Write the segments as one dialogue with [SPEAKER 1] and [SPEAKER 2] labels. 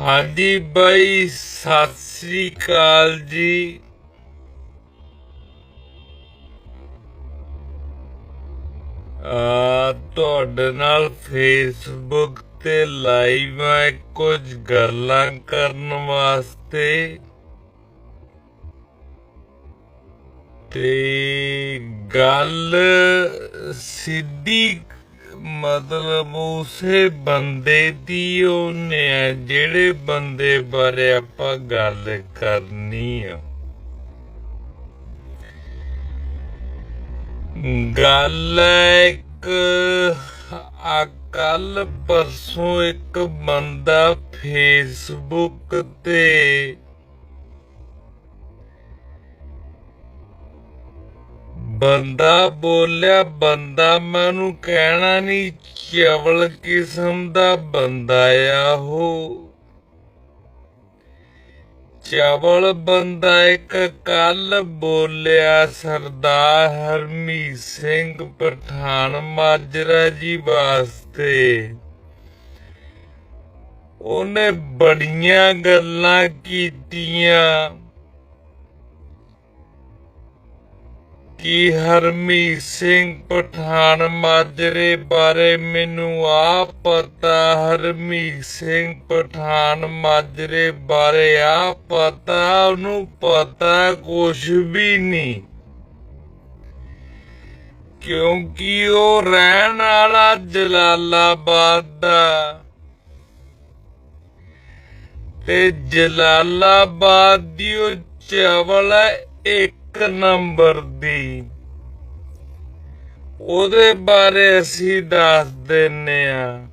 [SPEAKER 1] ਹਾਂਜੀ ਬਾਈ, ਸਤਿ ਸ੍ਰੀ ਅਕਾਲ ਜੀ। ਆ, ਤੁਹਾਡੇ ਨਾਲ ਫੇਸਬੁੱਕ ਤੇ ਲਾਈਵ ਆ, ਕੁਝ ਗੱਲਾਂ ਕਰਨ ਵਾਸਤੇ। ਤੇ ਗੱਲ ਸਿੱਧੀ ਮਤਲਬ ਉਸੇ ਬੰਦੇ ਦੀ ਉਹਨੇ ਆ ਜਿਹੜੇ ਬੰਦੇ ਬਾਰੇ ਆਪਾਂ ਗੱਲ ਕਰਨੀ ਆ। ਗੱਲ ਹੈ ਇੱਕ, ਆ ਕੱਲ ਪਰਸੋਂ ਇੱਕ ਬੰਦਾ ਫੇਸਬੁੱਕ ਤੇ ਬੰਦਾ ਬੋਲਿਆ, ਬੰਦਾ ਮੈਨੂੰ ਕਹਿਣਾ ਨਹੀਂ, ਚਵਲ ਕਿਸਮ ਦਾ ਬੰਦਾ ਆ ਉਹ। ਚਵਲ ਬੰਦਾ ਇੱਕ ਕੱਲ ਬੋਲਿਆ, ਸਰਦਾਰ ਹਰਮੀਤ ਸਿੰਘ ਪਠਾਨ ਮਾਜਰਾ ਜੀ ਵਾਸਤੇ। ਉਹਨੇ ਬੜੀਆਂ ਗੱਲਾਂ ਕੀਤੀਆਂ। ਕਿ ਹਰਮੀਤ ਸਿੰਘ ਪਠਾਨ ਮਾਜਰੇ ਬਾਰੇ ਮੈਨੂੰ ਆ ਪਤਾ? ਹਰਮੀਤ ਸਿੰਘ ਪਠਾਨ ਮਾਜਰੇ ਬਾਰੇ ਆ ਪਤਾ? ਉਹਨੂੰ ਪਤਾ ਕੁਛ ਵੀ ਨਹੀਂ। ਕਿਉਂਕਿ ਉਹ ਰਹਿਣ ਵਾਲਾ ਜਲਾਲਾਬਾਦ ਦਾ। ਤੇ ਜਲਾਲਾਬਾਦ ਦੀ ਉਹ ਚਵਲ ਹੈ ਇੱਕ ਨੰਬਰ ਦੀ। ਉਹਦੇ ਬਾਰੇ ਅਸੀਂ ਦੱਸ ਦਿੰਨੇ ਆ।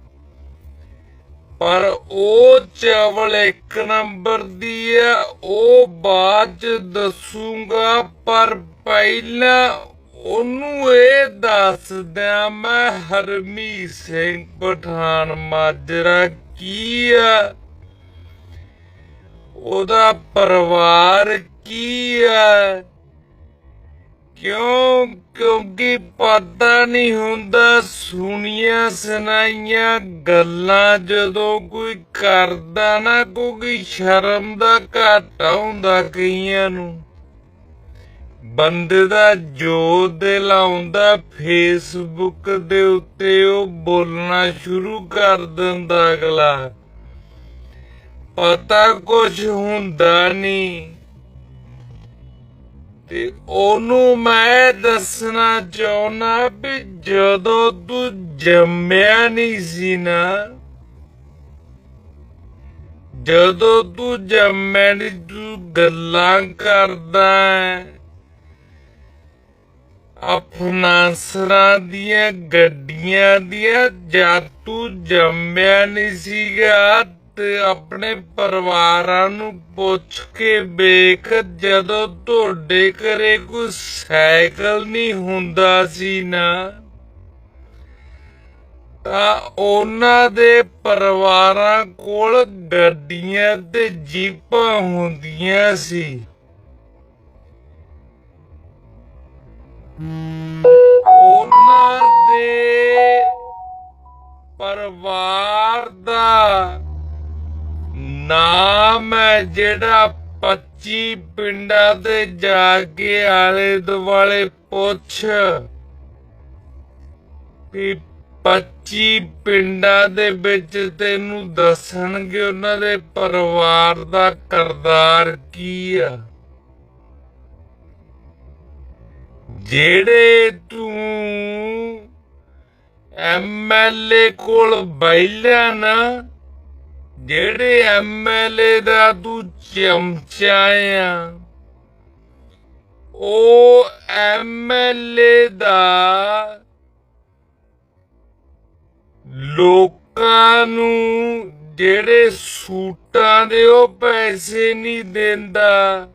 [SPEAKER 1] ਪਰ ਉਹ ਚਾਵਲ ਇੱਕ ਨੰਬਰ ਦੀ ਆ, ਉਹ ਬਾਅਦ ਚ ਦੱਸੂਗਾ, ਪਰ ਪਹਿਲਾਂ ਉਹਨੂੰ ਇਹ ਦੱਸਦਿਆਂ ਮੈਂ ਹਰਮੀ ਸਿੰਘ ਪਠਾਨ ਮਾਜਰਾ ਕੀ ਆ? ਉਹਦਾ ਪਰਿਵਾਰ ਕੀ ਆ? ਕਿਉਂ? ਕਿਉਂਕਿ ਪਤਾ ਨਹੀਂ ਹੁੰਦਾ ਸੁਣੀਆਂ ਸੁਣਾਈਆਂ ਗੱਲਾਂ ਜਦੋਂ ਕੋਈ ਕਰਦਾ ਨਾ ਕੋਈ ਸ਼ਰਮ ਦਾ ਘਾਟਾ ਹੁੰਦਾ ਕਈਆਂ ਨੂੰ। ਬੰਦੇ ਦਾ ਜੋ ਦਿਲ ਆਉਂਦਾ ਫੇਸਬੁੱਕ ਦੇ ਉੱਤੇ ਉਹ ਬੋਲਣਾ ਸ਼ੁਰੂ ਕਰ ਦਿੰਦਾ ਅਗਲਾ। ਪਤਾ ਕੁਝ ਹੁੰਦਾ ਨਹੀਂ। ਤੇ ਉਹਨੂੰ ਮੈਂ ਦੱਸਣਾ ਚਾਹੁੰਦਾ ਵੀ ਜਦੋਂ ਤੂੰ ਜੰਮਿਆ ਨਹੀਂ ਸੀ ਨਾ, ਜਦੋਂ ਤੂੰ ਜੰਮਿਆ ਨਹੀਂ, ਤੂੰ ਗੱਲਾਂ ਕਰਦਾ ਹੈ ਅਫਨਾਸਰਾਂ ਦੀਆਂ, ਗੱਡੀਆਂ ਦੀਆਂ, ਜਦ ਤੂੰ ਜੰਮਿਆ ਨਹੀਂ ਸੀਗਾ ਤੇ ਆਪਣੇ ਪਰਿਵਾਰਾਂ ਨੂੰ ਪੁੱਛ ਕੇ ਵੇਖ ਜਦੋਂ ਤੁਹਾਡੇ ਘਰੇ ਕੋਈ ਸਾਈਕਲ ਨਹੀਂ ਹੁੰਦਾ ਸੀ ਨਾ, ਤਾਂ ਉਹਨਾਂ ਦੇ ਪਰਿਵਾਰਾਂ ਕੋਲ ਗੱਡੀਆਂ ਤੇ ਜੀਪਾਂ ਹੁੰਦੀਆਂ ਸੀ। ਉਹਨਾਂ ਦੇ ਪਰਿਵਾਰ ਦਾ ਨਾਮ ਹੈ ਜਿਹੜਾ 25 ਪਿੰਡਾਂ ਤੇ ਜਾ ਕੇ ਆਲੇ ਦੁਆਲੇ ਪੁੱਛ ਵੀ 25 ਪਿੰਡਾਂ ਦੇ ਵਿੱਚ ਤੈਨੂੰ ਦੱਸਣਗੇ ਉਹਨਾਂ ਦੇ ਪਰਿਵਾਰ ਦਾ ਕਰਦਾਰ ਕੀ ਆ? ਜਿਹੜੇ ਤੂੰ ਐਮਐਲਏ ਕੋਲ ਬੈਲਿਆ ਨਾ ਜਿਹੜੇ ਐਮਐਲਏ ਦਾ ਤੂੰ ਚਮਚਾ ਆ, ਉਹ ਐਮਐਲਏ ਦਾ ਲੋਕਾਂ ਨੂੰ ਜਿਹੜੇ ਸੂਟਾਂ ਦੇ ਉਹ ਪੈਸੇ ਨਹੀਂ ਦਿੰਦਾ,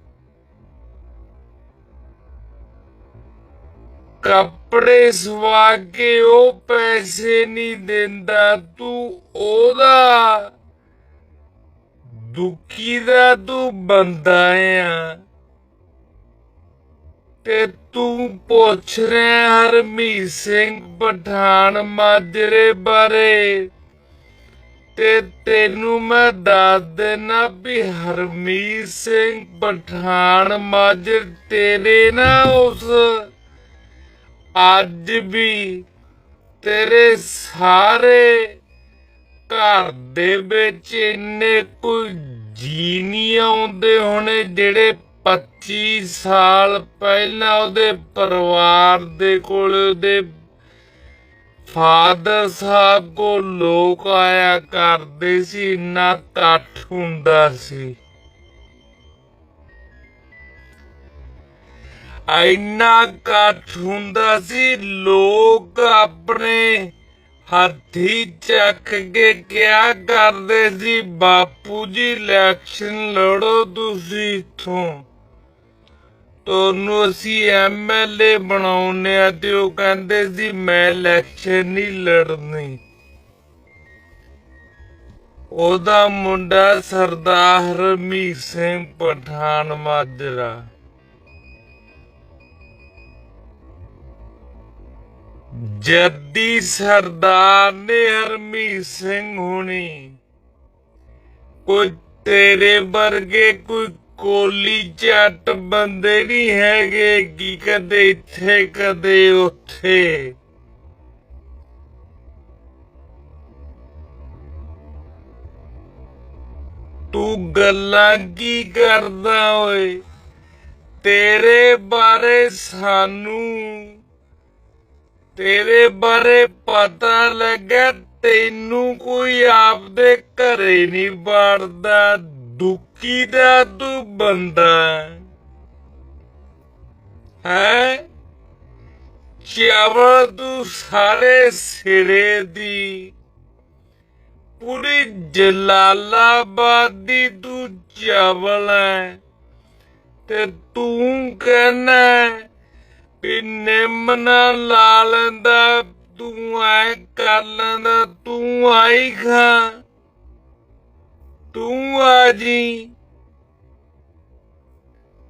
[SPEAKER 1] ਕੱਪੜੇ ਸਵਾ ਕੇ ਉਹ ਪੈਸੇ ਨਹੀਂ ਦਿੰਦਾ, ਤੂੰ ਉਹਦਾ ਦੁਖੀ ਦਾ ਤੂੰ ਬੰਦਾ ਆ। ਤੇ ਤੂੰ ਪੁੱਛ ਰਿਹਾ ਹਰਮੀਤ ਸਿੰਘ ਪਠਾਨ ਮਾਜਰੇ ਬਾਰੇ। ਤੇ ਤੈਨੂੰ ਮੈਂ ਦੱਸ ਦੇਣਾ ਵੀ ਹਰਮੀਤ ਸਿੰਘ ਪਠਾਨ ਮਾਜਰ ਤੇਰੇ ਨਾ ਉਸ। ਅੱਜ ਵੀ ਤੇਰੇ ਸਾਰੇ ਘਰ ਦੇ ਵਿੱਚ ਇੰਨੇ ਕੋਈ ਜੀ ਨਹੀਂ ਆਉਂਦੇ ਹੋਣੇ ਜਿਹੜੇ 25 ਸਾਲ ਪਹਿਲਾਂ ਉਹਦੇ ਪਰਿਵਾਰ ਦੇ ਕੋਲ, ਉਹਦੇ ਫਾਦਰ ਸਾਹਿਬ ਕੋ ਲੋਕ ਆਇਆ ਕਰਦੇ ਸੀ, ਇੰਨਾ ਇਕੱਠ ਹੁੰਦਾ ਸੀ। ਇੰਨਾ ਇਕੱਠ ਹੁੰਦਾ ਸੀ, ਲੋਕ ਆਪਣੇ ਹੱਥੀ ਚੱਕ ਕੇ ਕਿਆ ਕਰਦੇ ਸੀ? ਬਾਪੂ ਜੀ ਇਲੈਕਸ਼ਨ ਲੜੋ ਤੁਸੀਂ ਇਥੋਂ। ਤੁਹਾਨੂੰ ਅਸੀਂ ਐਮਐਲਏ ਬਣਾਉਨੇ ਆ ਤੇ ਉਹ ਕਹਿੰਦੇ ਸੀ, ਮੈਂ ਇਲੈਕਸ਼ਨ ਨਹੀਂ ਲੜਨੀ। ਉਹਦਾ ਮੁੰਡਾ ਸਰਦਾਰ ਹਰਮੀਤ ਸਿੰਘ ਪਠਾਨ ਮਾਜਰਾ। ਜੱਦੀ ਸਰਦਾਰ ਨੇ ਹਰਮੀਤ ਸਿੰਘ ਹੁਣੀ। ਕੋਈ ਤੇਰੇ ਵਰਗੇ ਕੋਈ ਕੋਲੀ ਚੱਟ ਬੰਦੇ ਨਹੀਂ ਹੈਗੇ, ਕੀ ਕਦੇ ਇੱਥੇ, ਕਦੇ ਉੱਥੇ। ਤੂੰ ਗੱਲਾਂ ਕੀ ਕਰਦਾ ਓਏ? ਤੇਰੇ ਬਾਰੇ ਸਾਨੂੰ ਤੇਰੇ ਬਾਰੇ ਪਤਾ ਲੱਗਾ ਤੈਨੂੰ ਕੋਈ ਆਪਦੇ ਘਰੇ ਨਹੀਂ ਵੜਦਾ ਦੁੱਕੀ ਦਾ ਤੂੰ ਬੰਦਾ। ਹੈ? ਚਾਵਲ ਤੂੰ ਸਾਰੇ ਸਿਰੇ ਦੀ। ਪੂਰੀ ਜਲਾਲਾਬਾਦ ਦੀ ਤੂੰ ਚਾਵਲ ਹੈ ਤੇ ਤੂੰ ਕਹਿਣਾ ਵੀ ਨਿੰਮ ਨਾ ਲਾ ਲੈਂਦਾ, ਤੂੰ ਐ ਕਰ ਲੈਂਦਾ, ਤੂੰ ਆਈ ਖਾ, ਤੂੰ ਆ ਜੀ।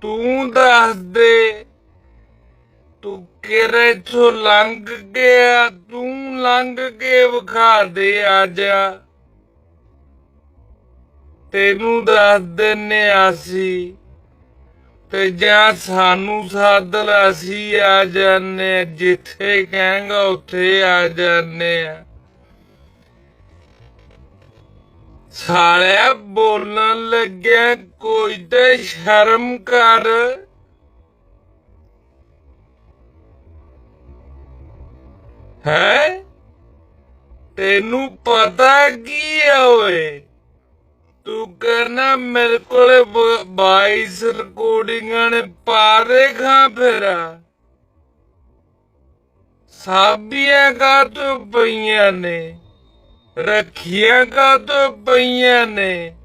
[SPEAKER 1] ਤੂੰ ਦੱਸ ਦੇ, ਤੂੰ ਕਿਹੜੇ ਤੋਂ ਲੰਘ ਗਿਆ, ਤੂੰ ਲੰਘ ਕੇ ਵਿਖਾ ਦੇ ਆ ਜਾ ਤੈਨੂੰ ਦੱਸ ਦਿੰਨੇ ਅਸੀਂ। ਤੇ ਜਾਂ ਸਾਨੂੰ ਸੱਦ ਲਾ ਅਸੀਂ ਆ ਜਾਂਦੇ ਜਿੱਥੇ ਕਹਾਂਗਾ ਉੱਥੇ ਆ ਜਾਂਦੇ ਆ। ਸਾਲਿਆ ਬੋਲਣ ਲੱਗਿਆ, ਕੋਈ ਤੇ ਸ਼ਰਮ ਕਰ। ਹੈ? ਤੈਨੂੰ ਪਤਾ ਕੀ ਆ ਓਏ? ਤੂੰ ਕਰਨਾ ਮੇਰੇ ਕੋਲੇ 22 ਰਿਕਾਰਡਿੰਗਾਂ ਨੇ ਪਾ ਖਾਂ ਫੇਰਾ। ਸਾਬੀਆਂ ਕਾ ਤੋਂ ਪਈਆਂ ਨੇ, ਰੱਖੀਆਂ ਕਾ ਤੋਂ ਪਈਆਂ ਨੇ।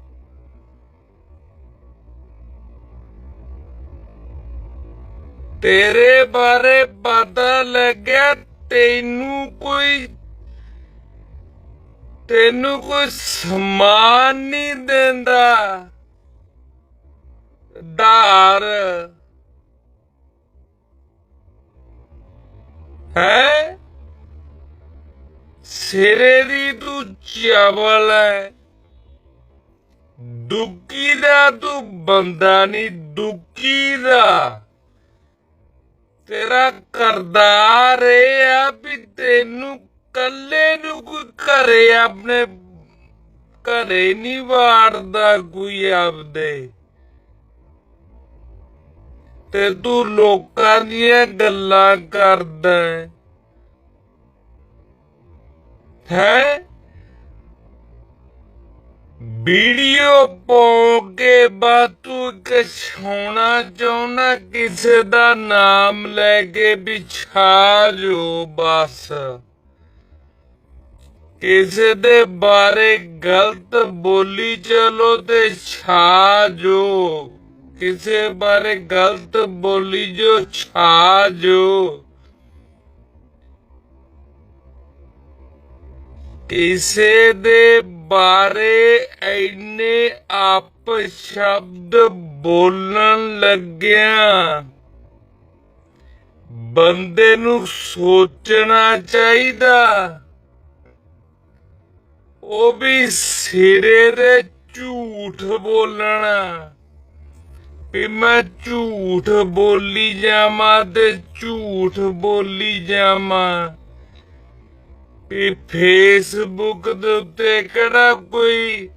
[SPEAKER 1] ਤੇਰੇ ਬਾਰੇ ਪਤਾ ਲੱਗਿਆ, ਤੈਨੂੰ ਕੋਈ ਤੈਨੂੰ ਕੋਈ ਸਮਾਨ ਨਹੀਂ ਦਿੰਦਾ। ਧਾਰ ਹੈ? ਸਿਰੇ ਦੀ ਤੂੰ ਚਾਵਲ ਹੈ ਦੁੱਕੀ ਦਾ ਤੂੰ ਬੰਦਾ ਨਹੀਂ ਦੁੱਕੀ ਦਾ। ਤੇਰਾ ਕਰਦਾਰ ਇਹ ਆ ਵੀ ਤੈਨੂੰ ਕੱਲੇ ਨੂੰ ਕੋਈ ਘਰੇ ਆਪਣੇ ਘਰੇ ਨਹੀਂ ਵਾੜਦਾ ਕੋਈ ਆਪਦੇ। ਤੇ ਤੂੰ ਲੋਕਾਂ ਦੀਆਂ ਗੱਲਾਂ ਕਰਦਾ ਹੈ। ਹੈ? ਵੀਡੀਓ ਪਾ ਕੇ ਬਾਅਦ ਤੂੰ ਇੱਕ ਚਾਹੁੰਦਾ ਕਿਸੇ ਦਾ ਨਾਮ ਲੈ ਕੇ ਵਿਛਾ ਜੋ ਬਸ। ਕਿਸੇ ਦੇ ਬਾਰੇ ਗਲਤ ਬੋਲੀ ਚਲੋ ਤੇ ਛਾ ਜੋ। ਕਿਸੇ ਬਾਰੇ ਗਲਤ ਬੋਲੀ ਜੋ ਛਾ ਜੋ। ਕਿਸੇ ਦੇ ਬਾਰੇ ਐਨੇ ਆਪ ਸ਼ਬਦ ਬੋਲਣ ਲੱਗਿਆ। ਬੰਦੇ ਨੂੰ ਸੋਚਣਾ ਚਾਹੀਦਾ। ਉਹ ਵੀ ਸਿਰੇ ਦੇ ਝੂਠ ਬੋਲਣਾ। ਵੀ ਮੈਂ ਝੂਠ ਬੋਲੀ ਜਾਵਾਂ ਤੇ ਝੂਠ ਬੋਲੀ ਜਾਵਾਂ। ਵੀ ਫੇਸਬੁੱਕ ਦੇ ਉੱਤੇ ਕਿਹੜਾ ਕੋਈ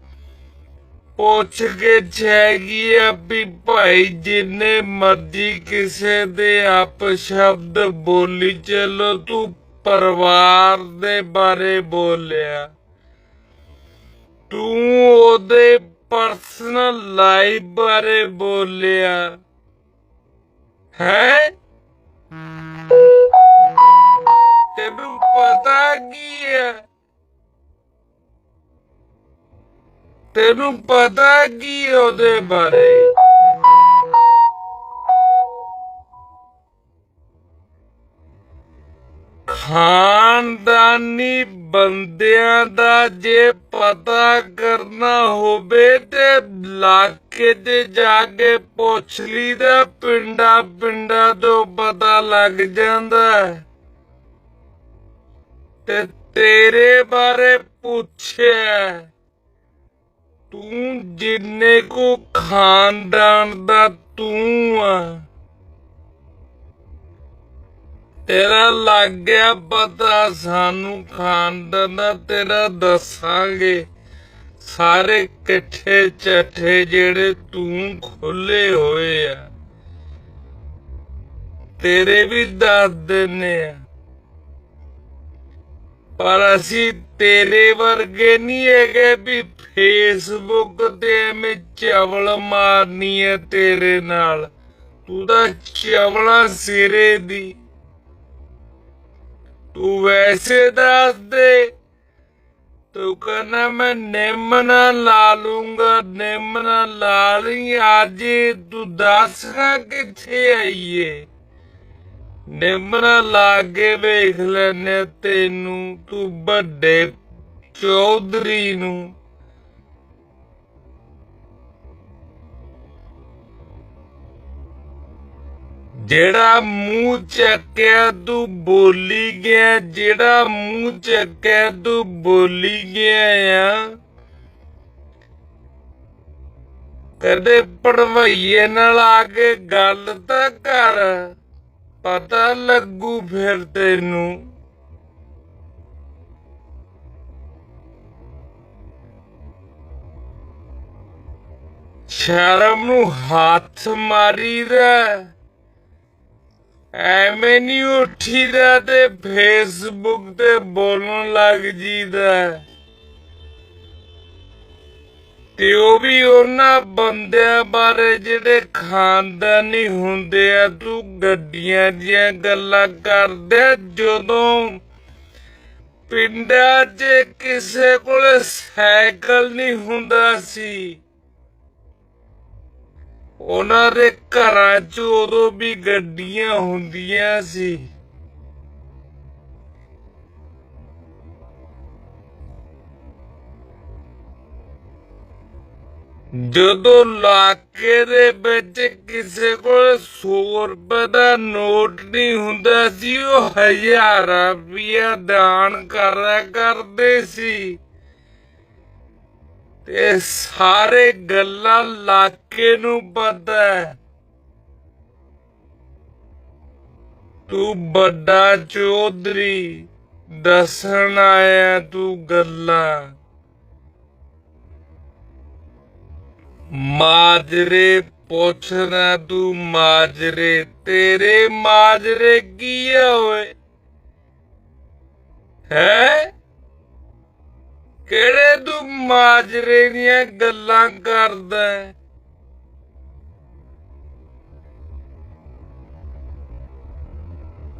[SPEAKER 1] ਪੁੱਛ ਕੇ ਹੈਗੀ ਆ ਵੀ ਭਾਈ ਜਿੰਨੇ ਮਰਜ਼ੀ ਕਿਸੇ ਦੇ ਆਪ ਸ਼ਬਦ ਬੋਲੀ, ਚੱਲੋ ਤੂੰ ਪਰਿਵਾਰ ਦੇ ਬਾਰੇ ਬੋਲਿਆ ਤੂੰ ਉਹਦੇ ਪਰਸਨਲ ਲਾਈਫ ਬਾਰੇ ਬੋਲਿਆ। ਹੈ? ਤੈਨੂੰ ਪਤਾ ਕੀ ਹੈ? ਤੈਨੂੰ ਪਤਾ ਕੀ ਉਹਦੇ ਬਾਰੇ? ਖਾਨਦਾਨੀ ਬੰਦਿਆਂ ਦਾ ਜੇ ਪਤਾ ਕਰਨਾ ਹੋਵੇ ਤੇ ਇਲਾਕੇ ਤੇ ਜਾ ਕੇ ਪੁੱਛ ਲਈਦਾ, ਪਿੰਡਾ ਪਿੰਡਾ ਤੋਂ ਪਤਾ ਲੱਗ ਜਾਂਦਾ। ਤੇ ਤੇਰੇ ਬਾਰੇ ਪੁੱਛਿਆ, ਤੂੰ ਜਿੰਨੇ ਕੋ ਖਾਨਦਾਨ ਦਾ ਤੂੰ ਆ। ਤੇਰਾ ਲੱਗ ਗਿਆ ਪਤਾ, ਸਾਨੂੰ ਖਾਨਦਾਨ ਦਾ ਤੇਰਾ ਦੱਸਾਂਗੇ। ਸਾਰੇ ਇਕੱਠੇ ਚੱਠੇ ਜਿਹੜੇ ਤੂੰ ਖੋਲੇ ਹੋਏ ਆ, ਤੇਰੇ ਵੀ ਦੱਸ ਦਿੰਨੇ ਆ। ਪਰ ਅਸੀਂ ਤੇਰੇ ਵਰਗੇ ਨਹੀਂ ਹੈਗੇ ਵੀ ਫੇਸਬੁੱਕ ਤੇ ਐਵੇਂ ਚਵਲ ਮਾਰਨੀ ਹੈ ਤੇਰੇ ਨਾਲ। ਤੂੰ ਤਾਂ ਚਵਲਾ ਸਿਰੇ ਦੀ। ਤੂੰ ਵੈਸੇ ਦੱਸ ਦੇ। ਤੂੰ ਕਹਿੰਦਾ ਮੈਂ ਨਿੰਮ ਨਾ ਲਾ ਲੂੰਗਾ, ਨਿੰਮ ਨਾ ਲਾ ਲਈ। ਅੱਜ ਤੂੰ ਦੱਸ ਹਾਂ ਕਿੱਥੇ ਆਈਏ। ਨਿੰਮ ਨਾ ਲਾ ਕੇ ਵੇਖ ਲੈਨੇ ਤੈਨੂੰ, ਤੂੰ ਵੱਡੇ ਚੌਧਰੀ ਨੂੰ। ਜਿਹੜਾ ਮੂੰਹ ਚੱਕਿਆ ਤੂੰ ਬੋਲੀ ਗਿਆ, ਜਿਹੜਾ ਮੂੰਹ ਚੱਕਿਆ ਤੂੰ ਬੋਲੀ ਗਿਆ ਆ। ਕਦੇ ਪੜਵਈਏ ਨਾਲ ਆ ਕੇ ਗੱਲ ਤਾਂ ਕਰ, ਪਤਾ ਲੱਗੂ ਫਿਰ ਤੈਨੂੰ। ਸ਼ਰਮ ਨੂੰ ਹੱਥ ਮਾਰੀ ਦਾ ਐਵੇਂ ਨਹੀਂ ਉੱਠੀਦਾ ਤੇ ਫੇਸਬੁੱਕ ਤੇ ਬੋਲਣ ਲੱਗ ਜੀਦਾ। ਤੇ ਉਹ ਵੀ ਉਹਨਾਂ ਬੰਦਿਆਂ ਬਾਰੇ ਜਿਹੜੇ ਖਾਨਦਾਨੀ ਹੁੰਦੇ ਆ ਤੂੰ ਗੱਡੀਆਂ ਦੀਆਂ ਗੱਲਾਂ ਕਰਦੇ ਆ, ਜਦੋਂ ਪਿੰਡਾਂ 'ਚ ਕਿਸੇ ਕੋਲ ਸਾਈਕਲ ਨਹੀਂ ਹੁੰਦਾ ਸੀ। ਉਹਨਾਂ ਦੇ ਘਰਾਂ 'ਚ ਉਦੋਂ ਵੀ ਗੱਡੀਆਂ ਹੁੰਦੀਆਂ ਸੀ। ਜਦੋਂ ਲਾਕੇ ਦੇ ਵਿੱਚ ਕਿਸੇ ਕੋਲ 100 ਰੁਪਏ ਦਾ ਨੋਟ ਨਹੀਂ ਹੁੰਦਾ ਸੀ, ਉਹ ਹਜ਼ਾਰ ਰੁਪਇਆ ਦਾਨ ਕਰਿਆ ਕਰਦੇ ਸੀ। ਤੇ ਸਾਰੇ ਗੱਲਾਂ ਇਲਾਕੇ ਨੂੰ ਪਤਾ ਹੈ। ਤੂੰ ਵੱਡਾ ਚੌਧਰੀ, ਦੱਸਣ ਆਇਆ ਤੂੰ ਗੱਲਾਂ। ਮਾਜਰੇ ਪੁੱਛਣਾ ਤੂੰ, ਮਾਜਰੇ, ਤੇਰੇ ਮਾਜਰੇ ਕੀ ਆ ਹੈ? ਕਿਹੜੇ ਤੂੰ ਮਾਜਰੇ ਦੀਆਂ ਗੱਲਾਂ ਕਰਦਾ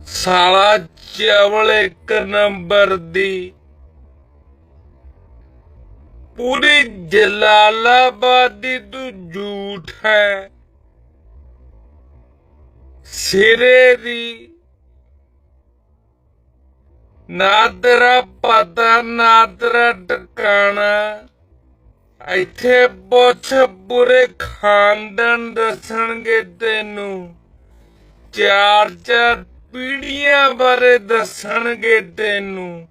[SPEAKER 1] ਸਾਲਾ ਚਵਲ ਇੱਕ ਨੰਬਰ ਦੀ। ਪੂਰੀ ਜਲਾਲਾਬਾਦ ਦੀ ਤੂੰ ਝੂਠ ਹੈ। ਸਿਰੇ ਦੀ ਨਾ ਤੇਰਾ ਪਤਾ ਨਾ ਤੇਰਾ ਟਿਕਾਣਾ। ਇੱਥੇ ਪੁੱਛ ਪੂਰੇ ਖਾਨਦਾਨ ਦੱਸਣਗੇ ਤੈਨੂੰ। ਚਾਰ ਚਾਰ ਪੀੜ੍ਹੀਆਂ ਬਾਰੇ ਦੱਸਣਗੇ ਤੈਨੂੰ।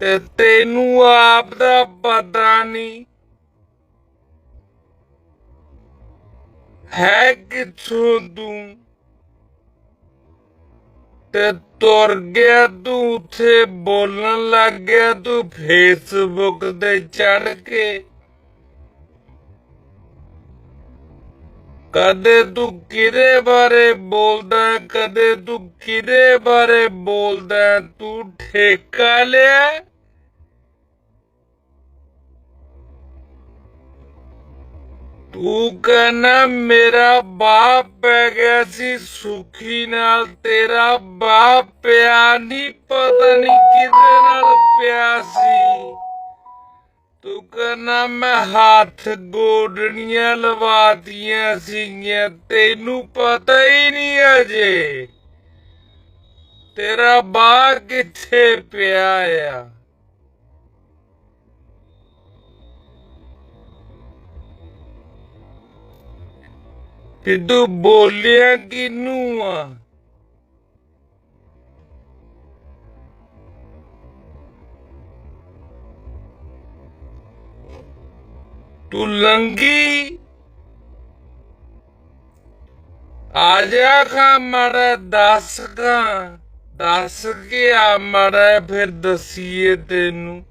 [SPEAKER 1] ਤੇ ਤੈਨੂੰ ਆਪ ਦਾ ਪਤਾ ਨਹੀਂ। ਹੈ ਕਿੱਥੋਂ ਤੂੰ? ਤੇ ਤੁਰ ਗਿਆ ਤੂੰ, ਉੱਥੇ ਬੋਲਣ ਲੱਗ ਗਿਆ ਤੂੰ ਫੇਸਬੁੱਕ ਤੇ ਚੜ ਕੇ। ਕਦੇ ਤੂੰ ਕਿਹਦੇ ਬਾਰੇ ਬੋਲਦਾ, ਕਦੇ ਤੂੰ ਕਿਹਦੇ ਬਾਰੇ ਬੋਲਦਾ, ਤੂੰ ਠੇਕਾ ਲਿਆ? ਤੂੰ ਕਹਿੰਦਾ ਮੇਰਾ ਬਾਪ ਪੈ ਗਿਆ ਸੀ, ਸੁਖੀ ਨਾਲ ਤੇਰਾ ਬਾਪ ਪਿਆ ਨਹੀਂ ਪਤਾ ਨਹੀਂ ਕਿਹਦੇ ਨਾਲ ਪਿਆ ਸੀ। ਤੂੰ ਕਹਿੰਦਾ ਮੈਂ ਹੱਥ ਗੋਡਣੀਆਂ ਲਵਾਤੀਆਂ ਸੀਗੀਆਂ, ਤੈਨੂੰ ਪਤਾ ਹੀ ਨਹੀਂ ਅਜੇ। ਤੇਰਾ ਬਾਪ ਕਿੱਥੇ ਪਿਆ ਆ? ਕਿ ਤੂੰ ਬੋਲਿਆ ਕਿਨੂੰ ਆ? ਤੂੰ ਲੰਗੀ? ਆ ਜਾ ਖਾ ਮੜਾ ਦੱਸ ਕਾ ਦੱਸ ਕੇ ਆ ਮੜਾ ਫਿਰ ਦਸੀਏ ਤੈਨੂੰ।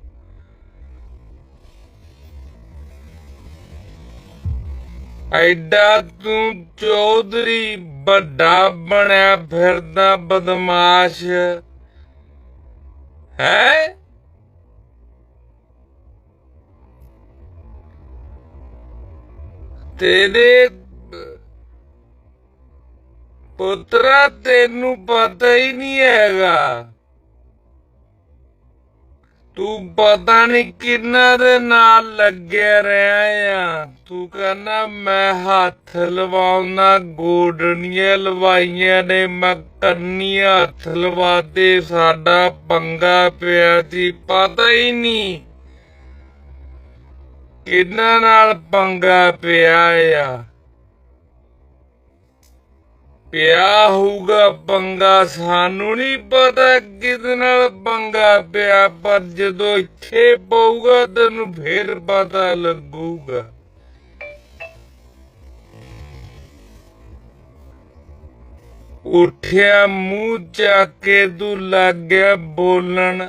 [SPEAKER 1] ਐਡਾ ਤੂੰ ਚੌਧਰੀ ਵੱਡਾ ਬਣਿਆ ਫਿਰਦਾ ਬਦਮਾਸ਼। ਹੈ? ਤੇਰੇ ਪੁੱਤਰਾ ਤੈਨੂੰ ਪਤਾ ਹੀ ਨਹੀਂ ਹੈਗਾ। ਤੂੰ ਪਤਾ ਨਹੀਂ ਕਿੰਨਾ ਦੇ ਨਾਲ ਲੱਗਿਆ ਰਿਹਾ ਆ। ਤੂੰ ਕਹਿੰਦਾ, ਮੈਂ ਹੱਥ ਲਵਾਉਣਾ, ਗੋਡਣੀਆਂ ਲਵਾਈਆਂ ਨੇ, ਮੈਂ ਕੰਨੀ ਹੱਥ ਲਵਾਤੇ, ਸਾਡਾ ਪੰਗਾ ਪਿਆ ਸੀ, ਪਤਾ ਹੀ ਨਹੀਂ ਕਿੰਨਾ ਨਾਲ ਪੰਗਾ ਪਿਆ ਆ। ਪਿਆ ਹੋਊਗਾ ਪੰਗਾ? ਸਾਨੂੰ ਨਹੀਂ ਪਤਾ ਕਿਹਦੇ ਨਾਲ ਪੰਗਾ ਪਿਆ, ਪਰ ਜਦੋਂ ਇੱਥੇ ਪਊਗਾ ਤੈਨੂੰ ਫੇਰ ਪਤਾ ਲੱਗੂਗਾ। ਉਠਿਆ ਮੂੰਹ ਚੱਕ ਕੇ ਤੂੰ ਲੱਗ ਗਿਆ ਬੋਲਣ।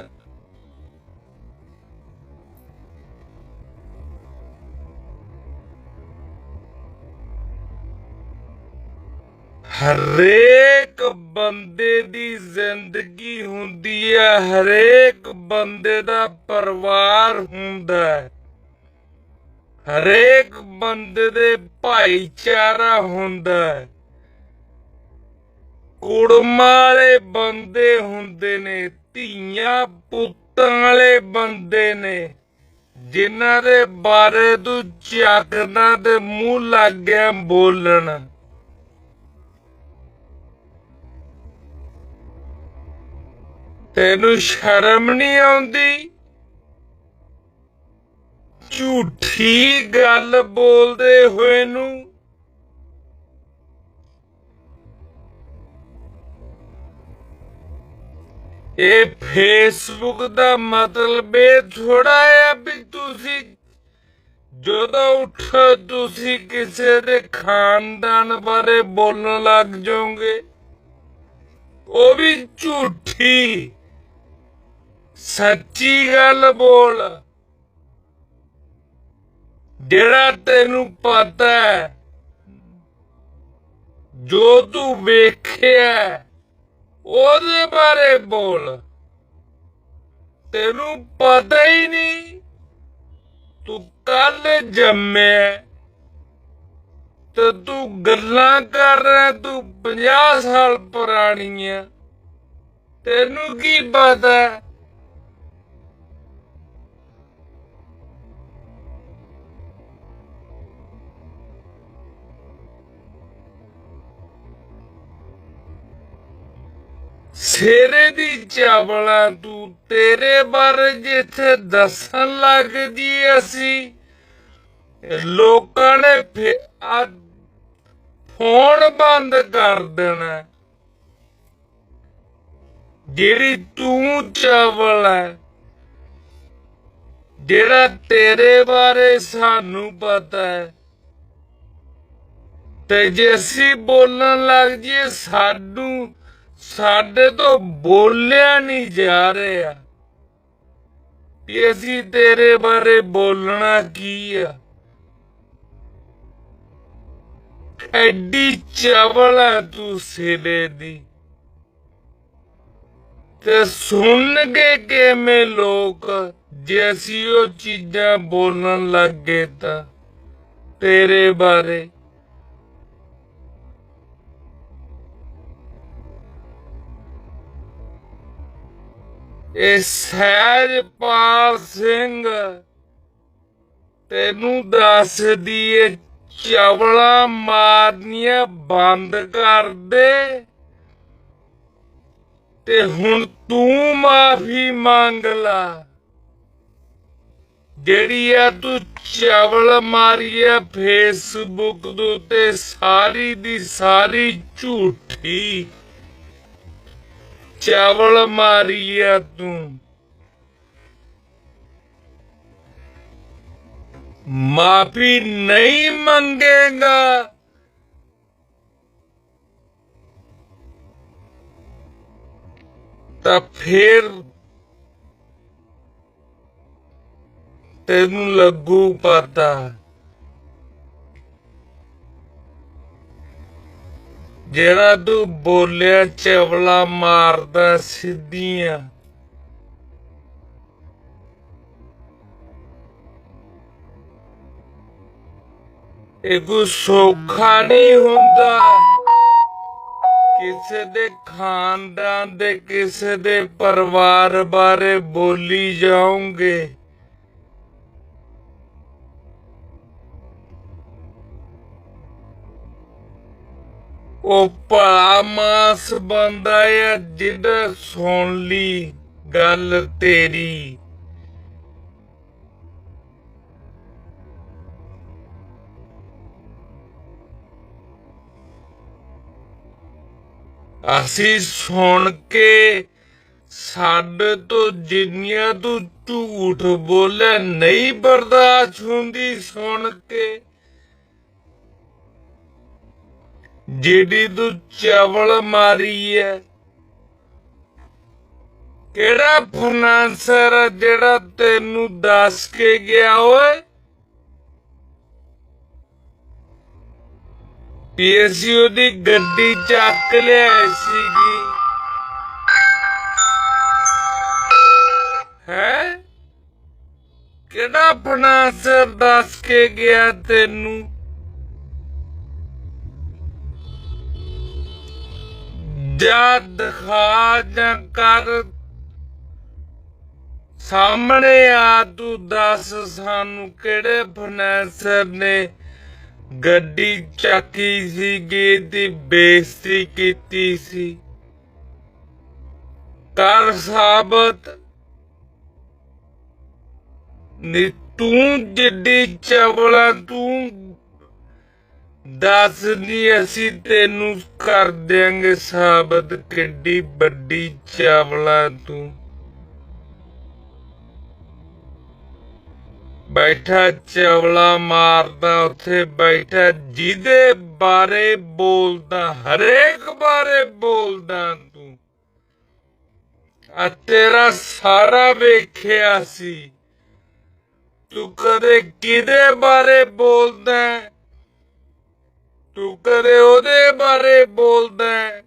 [SPEAKER 1] ਹਰੇਕ ਬੰਦੇ ਦੀ ਜ਼ਿੰਦਗੀ ਹੁੰਦੀ ਹੈ, ਹਰੇਕ ਬੰਦੇ ਦਾ ਪਰਿਵਾਰ ਹੁੰਦਾ ਹੈ। ਹਰੇਕ ਬੰਦੇ ਦੇ ਭਾਈਚਾਰਾ ਹੁੰਦਾ ਹੈ। ਕੁੜਮਾਂ ਵਾਲੇ ਬੰਦੇ ਹੁੰਦੇ ਨੇ, ਧੀਆਂ ਪੁੱਤਾਂ ਵਾਲੇ ਬੰਦੇ ਨੇ, ਜਿਨ੍ਹਾਂ ਦੇ ਬਾਰੇ ਤੂੰ ਚੱਕਦਾ ਤੇ ਮੂੰਹ ਲੱਗ ਗਿਆ ਬੋਲਣ। ਤੈਨੂੰ ਸ਼ਰਮ ਨਹੀਂ ਆਉਂਦੀ? ਝੂਠੀ ਗੱਲ ਬੋਲਦੇ ਹੋਏ ਨੂੰ। ਇਹ ਫੇਸਬੁੱਕ ਦਾ ਮਤਲਬ ਇਹ ਥੋੜਾ ਹੈ ਵੀ ਤੁਸੀਂ ਜਦੋਂ ਉੱਠੋ ਤੁਸੀਂ ਕਿਸੇ ਦੇ ਖਾਨਦਾਨ ਬਾਰੇ ਬੋਲਣ ਲੱਗ ਜਾਓਗੇ। ਉਹ ਵੀ ਝੂਠੀ। ਸੱਚੀ ਗੱਲ ਬੋਲ। ਜਿਹੜਾ ਤੈਨੂੰ ਪਤਾ ਹੈ, ਜੋ ਤੂੰ ਵੇਖਿਆ ਉਹਦੇ ਬਾਰੇ ਬੋਲ। ਤੈਨੂੰ ਪਤਾ ਹੀ ਨਹੀਂ, ਤੂੰ ਕੱਲ ਜੰਮਿਆ ਤੇ ਤੂੰ ਗੱਲਾਂ ਕਰ ਰਿਹਾ ਤੂੰ 50 ਸਾਲ ਪੁਰਾਣੀ ਆ ਤੈਨੂੰ ਕੀ ਪਤਾ ਸੇਰੇ ਦੀ ਚਾਵਲਾ ਤੂੰ ਤੇਰੇ ਬਾਰੇ ਜਿੱਥੇ ਦੱਸਣ ਲੱਗ ਜੀ ਅਸੀਂ। ਲੋਕਾਂ ਨੇ ਫੋਨ ਬੰਦ ਕਰ ਦੇਣਾ। ਜਿਹੜੀ ਤੂੰ ਚਾਵਲ ਹੈ, ਜਿਹੜਾ ਤੇਰੇ ਬਾਰੇ ਸਾਨੂੰ ਪਤਾ ਹੈ। ਤੇ ਜੇ ਅਸੀਂ ਬੋਲਣ ਲੱਗ ਜੀਏ ਸਾਨੂੰ ਸਾਡੇ ਤੋਂ ਬੋਲਿਆ ਨਹੀਂ ਜਾ ਰਿਹਾ। ਕਿ ਅਸੀਂ ਤੇਰੇ ਬਾਰੇ ਬੋਲਣਾ ਕੀ ਆ? ਐਡੀ ਚਵਲ ਹੈ ਤੂੰ ਸਿਰੇ ਦੀ। ਤੇ ਸੁਣ ਸੁਣਨਗੇ ਕਿਵੇਂ ਲੋਕ, ਜੇ ਅਸੀਂ ਉਹ ਚੀਜ਼ਾਂ ਬੋਲਣ ਲੱਗੇ ਤਾਂ ਤੇਰੇ ਬਾਰੇ ਇਹ ਸਹਿਜਪਾਲ ਸਿੰਘ ਤੈਨੂੰ ਦੱਸਦੀ ਏ ਚਵਲਾ ਮਾਰਨੀਆਂ ਬੰਦ ਕਰ ਦੇ। ਤੇ ਹੁਣ ਤੂੰ ਮਾਫੀ ਮੰਗ ਲਾ। ਜਿਹੜੀ ਆ ਤੂੰ ਚਵਲ ਮਾਰੀ ਆ ਫੇਸਬੁੱਕ ਦੇ ਉੱਤੇ, ਸਾਰੀ ਦੀ ਸਾਰੀ ਝੂਠੀ। ਚਾਵਲ ਮਾਰੀ ਆ ਤੂੰ। ਮਾਫੀ ਨਹੀਂ ਮੰਗੇਗਾ। ਤਾਂ ਫੇਰ ਤੈਨੂੰ ਲੱਗੂ ਪਤਾ ਜਿਹੜਾ ਤੂੰ ਬੋਲਿਆ, ਚਵਲਾ ਮਾਰਦਾ ਸਿੱਧੀਆਂ। ਇਹ ਕੋ ਸੌਖਾ ਨਹੀਂ ਹੁੰਦਾ। ਕਿਸੇ ਦੇ ਖਾਨਦਾਨ ਦੇ ਕਿਸੇ ਦੇ ਪਰਿਵਾਰ ਬਾਰੇ ਬੋਲੀ ਜਾਓਗੇ। ਉਹ ਭਲਾ ਮਾਸ ਬੰਦਾ ਆ ਜਿਹੜਾ ਸੁਣ ਲਈ ਗੱਲ ਤੇਰੀ। ਅਸੀਂ ਸੁਣ ਕੇ ਸਾਡੇ ਤੋਂ ਜਿੰਨੀਆਂ ਤੂੰ ਝੂਠ ਬੋਲੇ ਨਹੀਂ ਬਰਦਾਸ਼ਤ ਹੁੰਦੀ ਸੁਣ ਕੇ। ਜਿਹੜੀ ਤੂੰ ਚਵਲ ਮਾਰੀ ਹੈ ਕਿਹੜਾ ਫਾਈਨਾਂਸਰ ਆ ਜਿਹੜਾ ਤੈਨੂੰ ਦੱਸ ਕੇ ਗਿਆ ਓਏ? ਪੀਐਸਸੀ ਉਹਦੀ ਗੱਡੀ ਚੱਕ ਲਿਆ ਸੀਗੀ। ਹੈ? ਕਿਹੜਾ ਫਾਈਨਾਂਸਰ ਦੱਸ ਕੇ ਗਿਆ ਤੈਨੂੰ? ਜਾਂ ਦਿਖਾ ਕਰ ਸਾਹਮਣੇ ਆ ਤੂੰ ਦੱਸ ਸਾਨੂੰ ਕਿਹੜੇ ਫਾਈਨਾਂਸਰ ਨੇ? ਗੱਡੀ ਚੱਕੀ ਸੀ ਗੇ ਦੀ ਬੇਇੱਜ਼ਤੀ ਕੀਤੀ ਸੀ। ਕਰ ਸਾਬਤ ਨੀ, ਤੂੰ ਜਿੱਡੀ ਚਵਲਾ, ਤੂੰ ਦੱਸ ਦੀ ਅਸੀਂ ਤੈਨੂੰ ਕਰ ਦਿਆਂਗੇ ਸਾਬਤ ਕਿੱਡੀ ਵੱਡੀ ਚਾਵਲਾ ਤੂੰ। ਬੈਠਾ ਚਵਲਾ ਮਾਰਦਾ, ਉੱਥੇ ਬੈਠਾ ਜਿਹਦੇ ਬਾਰੇ ਬੋਲਦਾ, ਹਰੇਕ ਬਾਰੇ ਬੋਲਦਾ ਤੂੰ। ਆ ਤੇਰਾ ਸਾਰਾ ਵੇਖਿਆ ਸੀ। ਤੂੰ ਕਦੇ ਕਿਹਦੇ ਬਾਰੇ ਬੋਲਦਾ? ਤੂੰ ਕਦੇ ਉਹਦੇ ਬਾਰੇ ਬੋਲਦਾ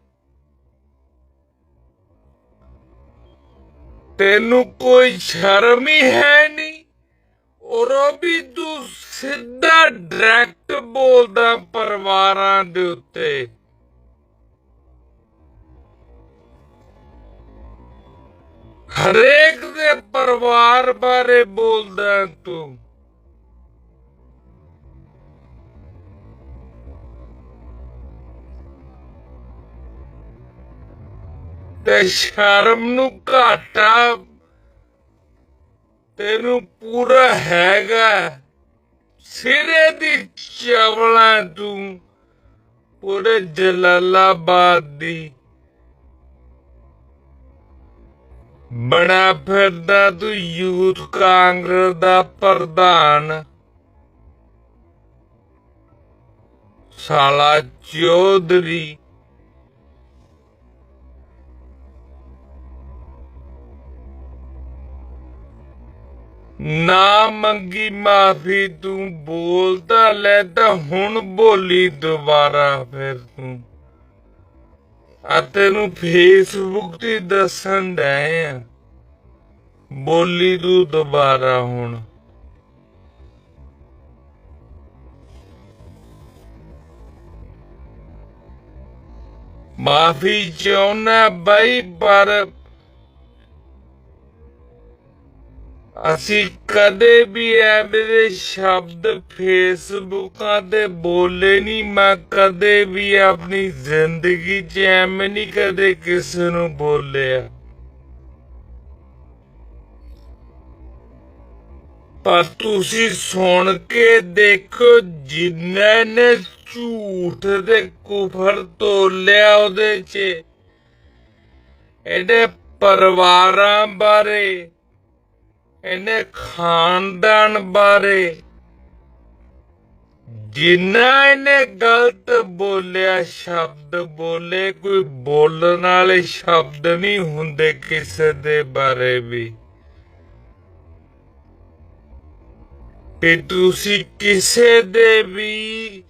[SPEAKER 1] ਤੈਨੂੰ ਕੋਈ ਸ਼ਰਮ ਹੀ ਹੈ ਨਹੀਂ? ਔਰ ਵੀ ਤੂੰ ਸਿੱਧਾ ਡਾਇਰੈਕਟ ਬੋਲਦਾ ਪਰਿਵਾਰਾਂ ਦੇ ਉੱਤੇ। ਹਰੇਕ ਦੇ ਪਰਿਵਾਰ ਬਾਰੇ ਬੋਲਦਾ ਤੂੰ। ਤੇ ਸ਼ਰਮ ਨੂੰ ਘਾਟਾ। ਤੈਨੂੰ ਪੂਰਾ ਹੈਗਾ। ਸਿਰੇ ਦੀ ਚਵਲਾ ਤੂੰ ਪੂਰੇ ਜਲਾਲਾਬਾਦ ਦੀ। ਬਣਾ ਫਿਰਦਾ ਤੂੰ ਯੂਥ ਕਾਂਗਰਸ ਦਾ ਪ੍ਰਧਾਨ। ਸਾਲਾ ਚੌਧਰੀ ਨਾ ਮੰਗੀ ਮਾਫੀ ਤੂੰ, ਬੋਲਦਾ ਲੈ ਤਾਂ ਹੁਣ ਬੋਲੀ ਦੁਬਾਰਾ ਫਿਰ ਤੂੰ। ਆ ਤੈਨੂੰ ਫੇਸਬੁੱਕ ਤੇ ਦੱਸਣ ਡਏ ਆ। ਬੋਲੀ ਤੂੰ ਦੁਬਾਰਾ ਹੁਣ। ਮਾਫੀ ਚਾਹੁੰਨਾ ਬਈ ਪਰ ਅਸੀਂ ਕਦੇ ਵੀ ਐਵੇਂ ਦੇ ਸ਼ਬਦ ਫੇਸਬੁੱਕਾਂ ਤੇ ਬੋਲੇ ਨਹੀਂ ਮੈਂ ਕਦੇ ਵੀ ਆਪਣੀ ਜ਼ਿੰਦਗੀ 'ਚ ਐਵੇਂ ਨਹੀਂ ਕਦੇ ਕਿਸੇ ਨੂੰ ਬੋਲਿਆ। ਪਰ ਤੁਸੀਂ ਸੁਣ ਕੇ ਦੇਖੋ ਜਿਨ੍ਹਾਂ ਨੇ ਝੂਠ ਦੇ ਕੁਫਰ ਤੋਲਿਆ ਉਹਦੇ 'ਚ, ਇਹਦੇ ਪਰਿਵਾਰਾਂ ਬਾਰੇ ਇਹਨੇ ਖਾਨਦਾਨ ਬਾਰੇ ਜਿੰਨਾ ਇਹਨੇ ਗਲਤ ਬੋਲਿਆ, ਸ਼ਬਦ ਬੋਲੇ, ਕੋਈ ਬੋਲਣ ਵਾਲੇ ਸ਼ਬਦ ਨਹੀਂ ਹੁੰਦੇ ਕਿਸੇ ਦੇ ਬਾਰੇ ਵੀ। ਕਿ ਤੁਸੀਂ ਕਿਸੇ ਦੇ ਵੀ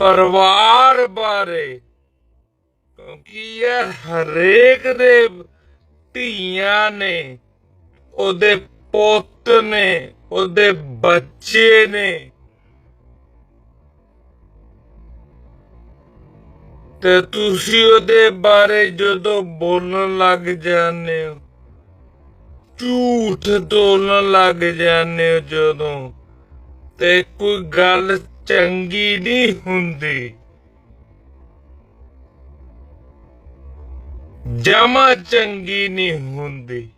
[SPEAKER 1] ਪਰਿਵਾਰ ਬਾਰੇ, ਕਿਉਂਕਿ ਯਾਰ ਹਰੇਕ ਦੇ ਧੀਆਂ ਨੇ। ਉਹਦੇ ਪੁੱਤ ਨੇ, ਉਹਦੇ ਬੱਚੇ ਨੇ। ਤੇ ਤੁਸੀਂ ਉਹਦੇ ਬਾਰੇ ਜਦੋਂ ਬੋਲਣ ਲੱਗ ਜਾਂਦੇ ਹੋ, ਝੂਠ ਤੋਲਣ ਲੱਗ ਜਾਂਦੇ ਹੋ ਜਦੋਂ, ਤੇ ਕੋਈ ਗੱਲ ਚੰਗੀ ਨਹੀਂ ਹੁੰਦੀ। ਜਮਾ ਚੰਗੀ ਨਹੀਂ ਹੁੰਦੀ।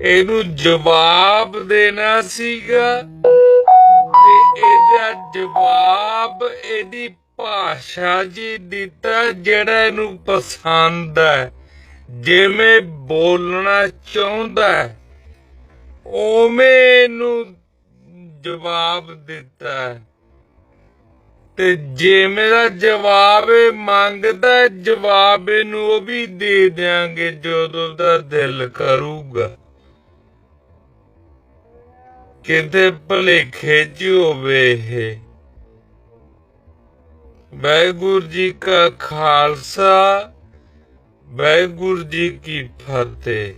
[SPEAKER 1] ਇਹਨੂੰ ਜਵਾਬ ਦੇਣਾ ਸੀਗਾ। ਤੇ ਇਹਦਾ ਜਵਾਬ ਇਹਦੀ ਭਾਸ਼ਾ ਜੀ ਦਿੱਤਾ, ਜਿਹੜਾ ਇਹਨੂੰ ਪਸੰਦ ਹੈ। ਜਿਵੇਂ ਬੋਲਣਾ ਚਾਹੁੰਦਾ ਹੈ, ਉਵੇਂ ਇਹਨੂੰ ਜਵਾਬ ਦਿੱਤਾ ਹੈ। ਤੇ ਜੇ ਮੇਰਾ ਜਵਾਬ ਇਹ ਮੰਗਦਾ ਜਵਾਬ ਇਹਨੂੰ ਉਹ ਵੀ ਦੇ ਦਿਆਂਗੇ ਜਦੋਂ ਦਾ ਦਿਲ ਕਰੂਗਾ। ਕਿਤੇ ਭਲੇਖੇ ਚ ਹੋਵੇ ਇਹ। ਵਾਹਿਗੁਰੂ ਜੀ ਕਾ ਖਾਲਸਾ ਵਾਹਿਗੁਰੂ ਜੀ ਕੀ ਫਤਿਹ।